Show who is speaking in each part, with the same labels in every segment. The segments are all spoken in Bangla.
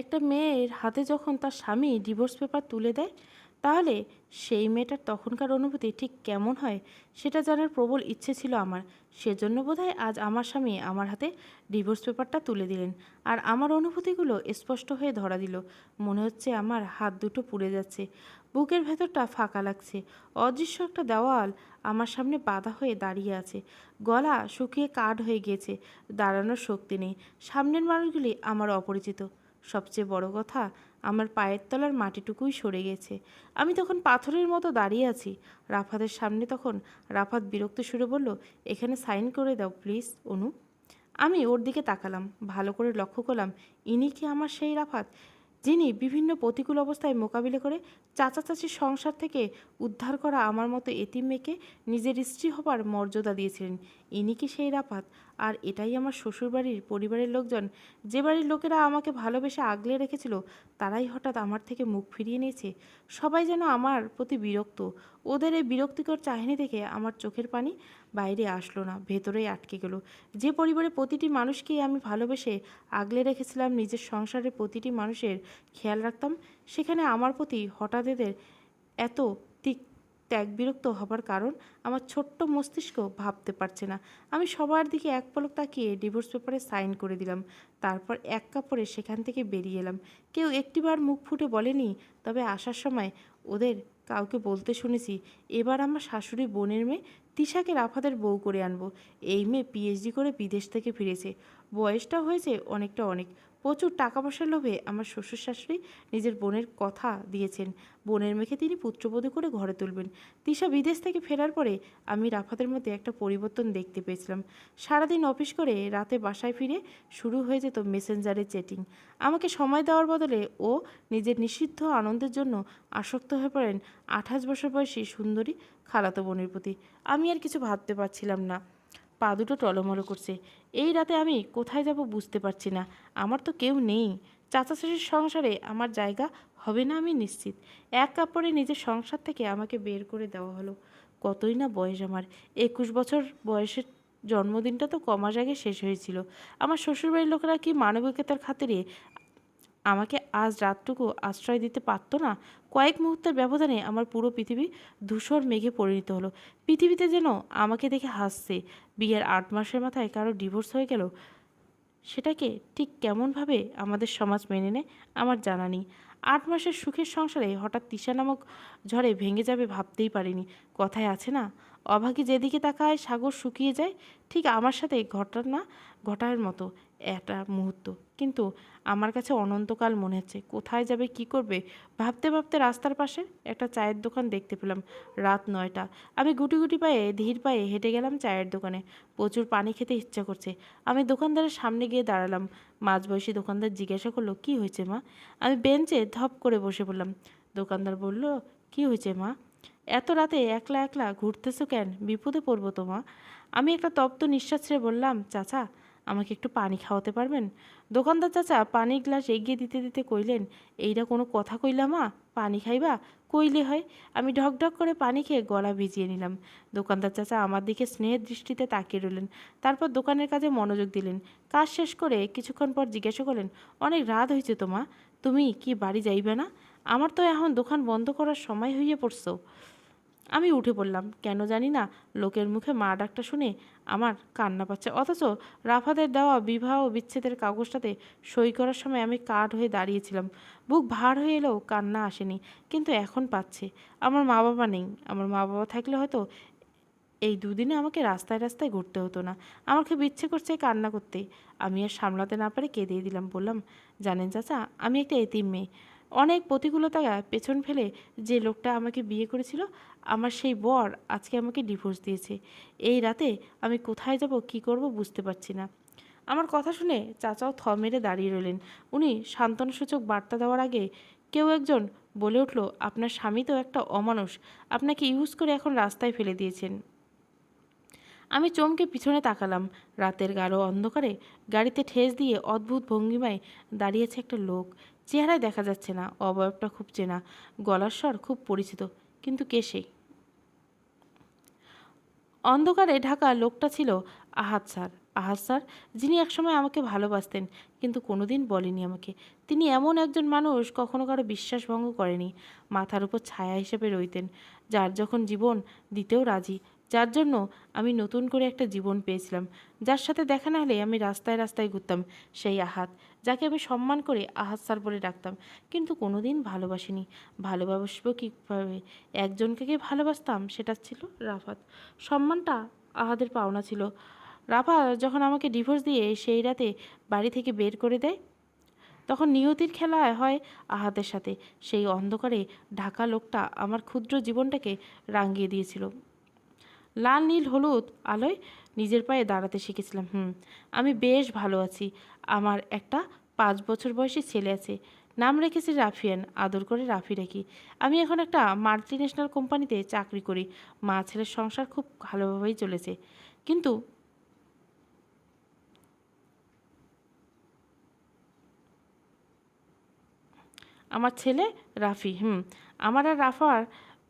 Speaker 1: একটা মেয়ের হাতে যখন তার স্বামী ডিভোর্স পেপার তুলে দেয়, তাহলে সেই মেয়েটার তখনকার অনুভূতি ঠিক কেমন হয় সেটা জানার প্রবল ইচ্ছে ছিল আমার। সেজন্য বোধহয় আজ আমার স্বামী আমার হাতে ডিভোর্স পেপারটা তুলে দিলেন আর আমার অনুভূতিগুলো স্পষ্ট হয়ে ধরা দিল। মনে হচ্ছে আমার হাত দুটো পুড়ে যাচ্ছে, বুকের ভেতরটা ফাঁকা লাগছে, অদৃশ্য একটা দেওয়াল আমার সামনে বাধা হয়ে দাঁড়িয়ে আছে, গলা শুকিয়ে কাঠ হয়ে গিয়েছে, দাঁড়ানোর শক্তি নেই, সামনের মানুষগুলি আমার অপরিচিত। সবচেয়ে বড় কথা, আমার পায়ের তলার মাটিটুকুই সরে গেছে। আমি তখন পাথরের মতো দাঁড়িয়ে আছি। রাফাতের সামনে তখন রাফাত বিরক্ত সুরে বলল, এখানে সাইন করে দাও, প্লিজ, অনু। আমি ওর দিকে তাকালাম, ভালো করে লক্ষ্য করলাম, ইনি কি আমার সেই রাফাত, যিনি বিভিন্ন প্রতিকূল অবস্থায় মোকাবিলা করে চাচা চাচির সংসার থেকে উদ্ধার করা আমার মতো এতিম মেয়েকে নিজের স্ত্রী হবার মর্যাদা দিয়েছিলেন। ইনি কি সেই রাফাত? আর এটাই আমার শ্বশুরবাড়ির পরিবারের লোকজন। যে বাড়ির লোকেরা আমাকে ভালোবেসে আগলে রেখেছিল, তারাই হঠাৎ আমার থেকে মুখ ফিরিয়ে নিয়েছে। সবাই যেন আমার প্রতি বিরক্ত। ওদের এই বিরক্তিকর চাহিনি দেখে আমার চোখের পানি বাইরে আসলো না, ভেতরেই আটকে গেল। যে পরিবারে প্রতিটি মানুষকেই আমি ভালোবেসে আগলে রেখেছিলাম, নিজের সংসারের প্রতিটি মানুষের খেয়াল রাখতাম, সেখানে আমার প্রতি হঠাৎ এদের এত ত্যাগ বিরক্ত হবার কারণ আমার ছোট্ট মস্তিষ্ক ভাবতে পারছে না। আমি সবার দিকে এক পলক তাকিয়ে ডিভোর্স পেপারে সাইন করে দিলাম। তারপর এক কাপড়ে সেখান থেকে বেরিয়ে এলাম। কেউ একটিবার মুখ ফুটে বলেনি, তবে আসার সময় ওদের কাউকে বলতে শুনেছি। এবার আমার শাশুড়ি বোনের মেয়ে তিশাকে রাফাদের বউ করে আনব। এই মেয়ে পিএইচডি করে বিদেশ থেকে ফিরেছে। বয়সটা হয়েছে অনেকটা অনেক। প্রচুর টাকা পয়সার লোভে আমার শ্বশুর শাশুড়ি নিজের বোনের কথা দিয়েছেন। বোনের মেখে তিনি পুত্রবধূ করে ঘরে তুলবেন। তিশা বিদেশ থেকে ফেরার পরে আমি রাফাতের মধ্যে একটা পরিবর্তন দেখতে পেয়েছিলাম। সারাদিন অফিস করে রাতে বাসায় ফিরে শুরু হয়ে যেত মেসেঞ্জারে চেটিং আমাকে সময় দেওয়ার বদলে ও নিজের নিষিদ্ধ আনন্দের জন্য আসক্ত হয়ে পড়েন। আঠাশ বছর বয়সী সুন্দরী খালাতো বোনের প্রতি আমি আর কিছু ভাবতে পারছিলাম না। পা দুটো টলমলো করছে। এই রাতে আমি কোথায় যাব বুঝতে পারছি না। আমার তো কেউ নেই। চাচা চাচির সংসারে আমার জায়গা হবে না আমি নিশ্চিত। এক কাপড়ে নিজের সংসার থেকে আমাকে বের করে দেওয়া হলো। কতই না বয়স আমার। একুশ বছর বয়সের জন্মদিনটা তো কমাস আগে শেষ হয়েছিল। আমার শ্বশুরবাড়ির লোকেরা কি মানবিকতার খাতিরে আমাকে আজ রাতটুকু আশ্রয় দিতে পারতো না? কয়েক মুহূর্তের ব্যবধানে আমার পুরো পৃথিবী ধূসর মেঘে পরিণত হলো। পৃথিবীতে যেন আমাকে দেখে হাসছে। বিয়ের আট মাসের মাথায় কারও ডিভোর্স হয়ে গেল, সেটাকে ঠিক কেমনভাবে আমাদের সমাজ মেনে নেয় আমার জানা নেই। আট মাসের সুখের সংসারে হঠাৎ তিশা নামক ঝড়ে ভেঙে যাবে ভাবতেই পারিনি। কথায় আছে না, অভাগী যেদিকে তাকায় সাগর শুকিয়ে যায়, ঠিক আমার সাথে ঘটনা ঘটার মতো একটা মুহূর্ত। কিন্তু আমার কাছে অনন্তকাল মনে হচ্ছে কোথায় যাবে, কি করবে? ভাবতে ভাবতে রাস্তার পাশে একটা চায়ের দোকান দেখতে পেলাম। রাত নয়টা। আমি গুটি গুটি পায়ে, ধীর পায়ে হেঁটে গেলাম চায়ের দোকানে। প্রচুর পানি খেতে ইচ্ছা করছে। আমি দোকানদারের সামনে গিয়ে দাঁড়ালাম। মাঝবয়সী দোকানদার জিজ্ঞাসা করল, কি হয়েছে মা? আমি বেঞ্চে ধপ করে বসে পড়লাম। দোকানদার বলল, কি হয়েছে মা? এত রাতে একলা একলা ঘুরতেছো কেন? বিপদে পড়ব তো মা? আমি একটা তপ্ত নিঃশ্বাস ছেড়ে বললাম, চাচা আমাকে একটু পানি খাওয়াতে পারবেন? দোকানদার চাচা, পানির গ্লাস এগিয়ে দিতে দিতে কইলেন এইটা কোনো কথা কইলা মা? পানি খাইবা? কইলে হয়। আমি ঢক ঢক করে পানি খেয়ে গলা ভিজিয়ে নিলাম। দোকানদার চাচা আমার দিকে স্নেহের দৃষ্টিতে তাকিয়ে রইলেন। তারপর দোকানের কাজে মনোযোগ দিলেন। কাজ শেষ করে কিছুক্ষণ পর জিজ্ঞাসা করলেন, অনেক রাত হয়েছে তো মা? তুমি কি বাড়ি যাইবে না? আমার তো এখন দোকান বন্ধ করার সময় হইয়ে পড়ছো। আমি উঠে পড়লাম। কেন জানি না, লোকের মুখে মা ডাকটা শুনে আমার কান্না পাচ্ছে। অথচ রাফাদের দেওয়া বিবাহ বিচ্ছেদের কাগজটাতে সই করার সময় আমি কাঠ হয়ে দাঁড়িয়েছিলাম। বুক ভার হয়ে এলেও কান্না আসেনি, কিন্তু এখন পাচ্ছে। আমার মা বাবা নেই। আমার মা বাবা থাকলে হয়তো এই দুদিনে আমাকে রাস্তায় রাস্তায় ঘুরতে হতো না। আমাকে বিচ্ছে করছে কান্না করতে। আমি আর সামলাতে না পারে কেঁদেই দিলাম। বললাম, জানেন চাচা, আমি একটা এতিম মেয়ে। অনেক প্রতিকূলতা পেছন ফেলে যে লোকটা আমাকে বিয়ে করেছিল, আমার সেই বর আজকে আমাকে ডিভোর্স দিয়েছে। এই রাতে আমি কোথায় যাব, কি করব বুঝতে পারছি না। আমার কথা শুনে চাচাও থ মেরে দাঁড়িয়ে রইলেন। উনি সান্ত্বনাসূচক বার্তা দেওয়ার আগে কেউ একজন বলে উঠল, আপনার স্বামী তো একটা অমানুষ। আপনাকে ইউজ করে এখন রাস্তায় ফেলে দিয়েছেন। আমি চমকে পিছনে তাকালাম। রাতের গাঢ় অন্ধকারে গাড়িতে ঠেস দিয়ে অদ্ভুত ভঙ্গিমায় দাঁড়িয়েছে একটা লোক। চেহারায় দেখা যাচ্ছে না, অবয়বটা খুব চেনা, গলার স্বর খুব পরিচিত, কিন্তু কে সেই? অন্ধকারে ঢাকা লোকটা ছিল আহাত স্যার। আহাত স্যার, যিনি একসময় আমাকে ভালোবাসতেন, কিন্তু কোনোদিন বলেনি আমাকে। তিনি এমন একজন মানুষ কখনো কারও বিশ্বাসভঙ্গ করেনি। মাথার উপর ছায়া হিসেবে রইতেন, যার যখন জীবন দিতেও রাজি যার জন্য আমি নতুন করে একটা জীবন পেয়েছিলাম। যার সাথে দেখা না হলে আমি রাস্তায় রাস্তায় ঘুরতাম সেই আহাত, যাকে আমি সম্মান করে আহাত স্যার বলে ডাকতাম। কিন্তু কোনোদিন ভালোবাসিনি। ভালোবাসবো কীভাবে? একজনকে কে ভালোবাসতাম? সেটা ছিল রাফাত। সম্মানটা আহাদের পাওনা ছিল। রাফা যখন আমাকে ডিভোর্স দিয়ে সেই রাতে বাড়ি থেকে বের করে দেয়, তখন নিয়তির খেলা হয় আহাদের সাথে। সেই অন্ধকারে ঢাকা লোকটা আমার ক্ষুদ্র জীবনটাকে রাঙিয়ে দিয়েছিল। লাল, নীল, হলুদ আলোয় নিজের পায়ে দাঁড়াতে শিখেছিলাম। হুম, আমি বেশ ভালো আছি। আমার একটা পাঁচ বছর বয়সী ছেলে আছে। নাম রেখেছি রাফিয়ান, আদর করে রাফি রাখি। আমি এখন একটা মাল্টি ন্যাশনাল কোম্পানিতে চাকরি করি। মা ছেলের সংসার খুব ভালোভাবেই চলেছে। কিন্তু আমার ছেলে রাফি। হুম, আমার আর রাফার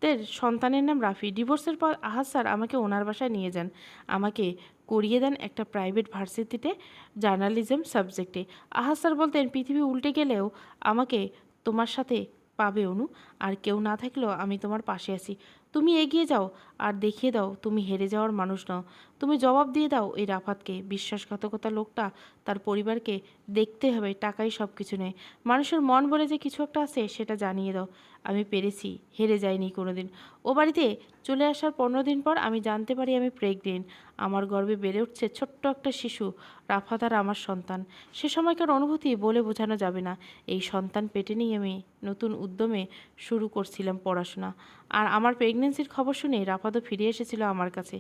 Speaker 1: দের সন্তানের নাম রাফি। ডিভোর্সের পর আহাদ স্যার আমাকে ওনার বাসায় নিয়ে যান। আমাকে করিয়ে দেন একটা প্রাইভেট ভার্সিটিতে জার্নালিজম সাবজেক্টে। আহাদ স্যার বলতেন, পৃথিবী উল্টে গেলেও আমাকে তোমার সাথে পাবে অনু, আর কেউ না থাকলেও আমি তোমার পাশে আছি। তুমি এগিয়ে যাও আর দেখিয়ে দাও তুমি হেরে যাওয়ার মানুষ নও। তুমি জবাব দিয়ে দাও এই রাফাতকে। বিশ্বাসঘাতকতা লোকটা তার পরিবারকে দেখতে হবে, টাকাই সব কিছু নেয়। মানুষের মন বলে যে কিছু একটা আছে সেটা জানিয়ে দাও। আমি পেরেছি, হেরে যাইনি কোনোদিন। ও বাড়িতে চলে আসার পনেরো দিন পর আমি জানতে পারি আমি প্রেগনেন্ট আমার গর্বে বেড়ে উঠছে ছোট্ট একটা শিশু, রাফাত আর আমার সন্তান। সে সময়কার অনুভূতি বলে বোঝানো যাবে না। এই সন্তান পেটে নিয়ে আমি নতুন উদ্যমে শুরু করছিলাম পড়াশোনা। আর আমার প্রেগনেন্সির খবর শুনে রাফাতও ফিরে এসেছিল আমার কাছে।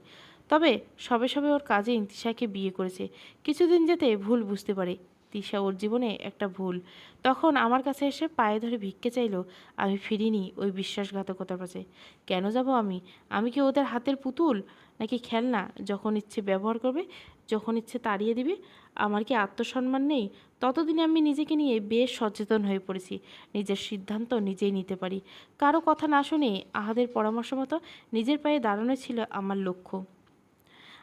Speaker 1: তবে সবে সবে ওর কাজে তিশাকে বিয়ে করেছে। কিছুদিন যেতে ভুল বুঝতে পারে। তিশা ওর জীবনে একটা ভুল। তখন আমার কাছে এসে পায়ে ধরে ভিক্ষে চাইলো, আমি ফিরিনি ওই বিশ্বাসঘাতকতার কাছে কেন যাব আমি? আমি কি ওদের হাতের পুতুল? নাকি খেলনা? যখন ইচ্ছে ব্যবহার করবে, যখন ইচ্ছে তাড়িয়ে দিবে, আমার কি আত্মসম্মান নেই? ততদিনে আমি নিজেকে নিয়ে বেশ সচেতন হয়ে পড়েছি। নিজের সিদ্ধান্ত নিজেই নিতে পারি। কারও কথা না শুনে আহাদের পরামর্শ মতো নিজের পায়ে দাঁড়ানো ছিল আমার লক্ষ্য।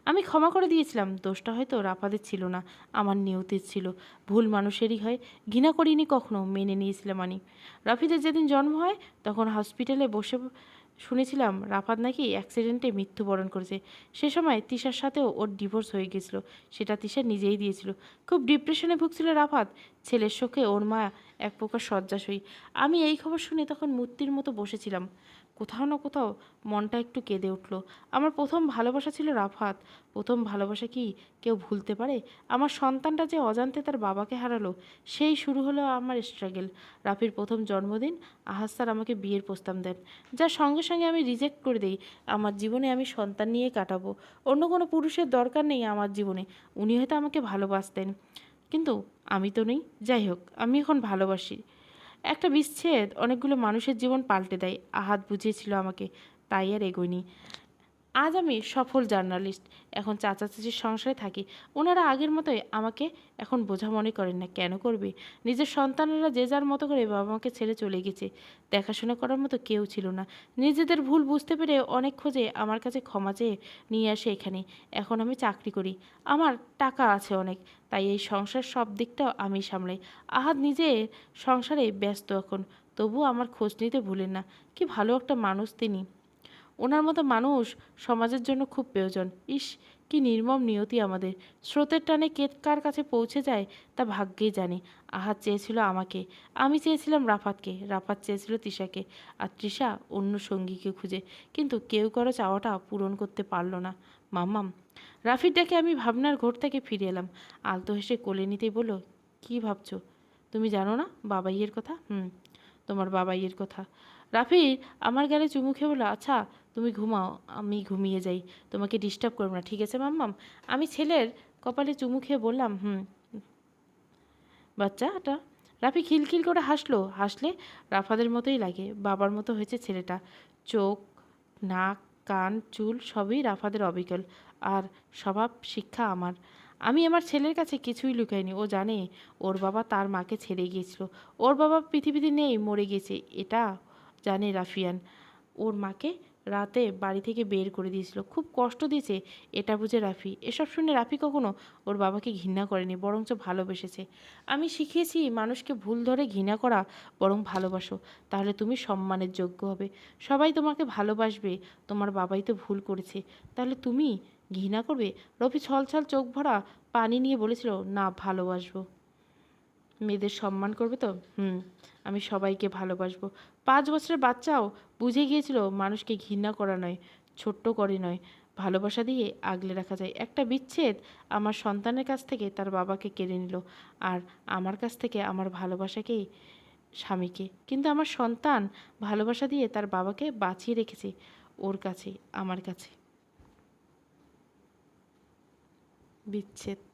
Speaker 1: আমি ক্ষমা করে দিয়েছিলাম। দোষটা হয়তো রাফাদের ছিল না, আমার নিয়তির ছিল। ভুল মানুষেরই হয়, ঘৃণা করিনি কখনো, মেনে নিয়েছিলাম আমি। রাফিদের যেদিন জন্ম হয়, তখন হসপিটালে বসে শুনেছিলাম রাফাত নাকি অ্যাক্সিডেন্টে মৃত্যুবরণ করেছে। সে সময় তিশার সাথেও ওর ডিভোর্স হয়ে গেছিল। সেটা তিশা নিজেই দিয়েছিল। খুব ডিপ্রেশনে ভুগছিল রাফাত ছেলের শোকে ওর মা এক প্রকার শয্যাশয়ী। আমি এই খবর শুনে তখন মূর্তির মতো বসেছিলাম। কোথাও না কোথাও মনটা একটু কেঁদে উঠল। আমার প্রথম ভালোবাসা ছিল রাফাত। প্রথম ভালোবাসা কি কেউ ভুলতে পারে? আমার সন্তানটা যে অজান্তে তার বাবাকে হারালো, সেই শুরু হলো আমার স্ট্রাগেল রাফির প্রথম জন্মদিন, আহাজ স্যার আমাকে বিয়ের প্রস্তাব দেন যার সঙ্গে সঙ্গে আমি রিজেক্ট করে দিই। আমার জীবনে আমি সন্তান নিয়ে কাটাবো। অন্য কোনো পুরুষের দরকার নেই আমার জীবনে। উনি হয়তো আমাকে ভালোবাসতেন। কিন্তু আমি তো নেই। যাই হোক, আমি এখন ভালোবাসি। একটা বিচ্ছেদ অনেকগুলো মানুষের জীবন পাল্টে দেয়। আহাত বুঝিয়েছিল আমাকে তাই আর এগোয়নি। আজ আমি সফল জার্নালিস্ট। এখন চাচা চাচির সংসারে থাকি। ওনারা আগের মতোই আমাকে এখন বোঝা মনে করেন না কেন করবে। নিজের সন্তানেরা যে যার মতো করে বাবা মাকে ছেড়ে চলে গেছে, দেখাশোনা করার মতো কেউ ছিল না। নিজেদের ভুল বুঝতে পেরে অনেক খোঁজে আমার কাছে ক্ষমা চেয়ে নিয়ে আসে এখানে। এখন আমি চাকরি করি। আমার টাকা আছে অনেক, তাই এই সংসার সব দিকটাও আমি সামলাই। আহাদ নিজে সংসারে ব্যস্ত এখন তবু আমার খোঁজ নিতে ভুলেন না। কি ভালো একটা মানুষ তিনি। ওনার মতো মানুষ সমাজের জন্য খুব প্রয়োজন। ইস, কি নির্মম নিয়তি আমাদের। স্রোতের টানে কে কার কাছে পৌঁছে যায়, তা ভাগ্যেই জানে। আহাত চেয়েছিল আমাকে। আমি চেয়েছিলাম রাফাতকে। রাফাত চেয়েছিল তৃষাকে। আর তৃষা অন্য সঙ্গীকে খুঁজে। কিন্তু কেউ কারও চাওয়াটা পূরণ করতে পারল না। মাম্মাম, রাফির ডাকে আমি ভাবনার ঘর থেকে ফিরে এলাম। আলতো হেসে কোলে নিতেই বলল, কী ভাবছ? তুমি জানো না বাবাইয়ের কথা? হুম, তোমার বাবাইয়ের কথা। রাফি আমার গালে চুমু খেয়ে বলল আচ্ছা তুমি ঘুমাও, আমি ঘুমিয়ে যাই, তোমাকে ডিস্টার্ব করব না, ঠিক আছে মাম্মাম? আমি ছেলের কপালে চুমু খেয়ে বললাম, হুম বাচ্চাটা রাফি খিলখিল করে হাসলো, হাসলে রাফাদের মতোই লাগে, বাবার মতো হয়েছে ছেলেটা, চোখ, নাক, কান, চুল সবই রাফাদের অবিকল, আর স্বভাব শিক্ষা আমার। আমি আমার ছেলের কাছে কিছুই লুকাইনি, ও জানে, ওর বাবা তার মাকে ছেড়ে গিয়েছিল, ওর বাবা পৃথিবীতে নেই, মরে গেছে এটা জানে রাফিয়ান, ওর মাকে রাতে বাড়ি থেকে বের করে দিয়েছিল। খুব কষ্ট দিয়েছে এটা বুঝে রাফি। এসব শুনে রাফি কখনো ওর বাবাকে ঘৃণা করেনি, বরঞ্চ ভালোবেসেছে। আমি শিখিয়েছি মানুষকে ভুল ধরে ঘৃণা করা বরং ভালোবাসো, তাহলে তুমি সম্মানের যোগ্য হবে। সবাই তোমাকে ভালোবাসবে, তোমার বাবাই তো ভুল করেছে। তাহলে তুমি ঘৃণা করবে? রফি ছলছল চোখ ভরা পানি নিয়ে বলেছিল, না, ভালোবাসবো। মেয়েদের সম্মান করবে তো? হুম, আমি সবাইকে ভালোবাসবো। পাঁচ বছরের বাচ্চাও বুঝে গিয়েছিল মানুষকে ঘৃণা করা নয়, ছোট্ট করে নয়। ভালোবাসা দিয়ে আগলে রাখা যায়। একটা বিচ্ছেদ আমার সন্তানের কাছ থেকে তার বাবাকে কেড়ে নিল আর আমার কাছ থেকে আমার ভালোবাসাকেই স্বামীকে। কিন্তু আমার সন্তান ভালোবাসা দিয়ে তার বাবাকে বাঁচিয়ে রেখেছে ওর কাছে, আমার কাছে। বিচ্ছেদ।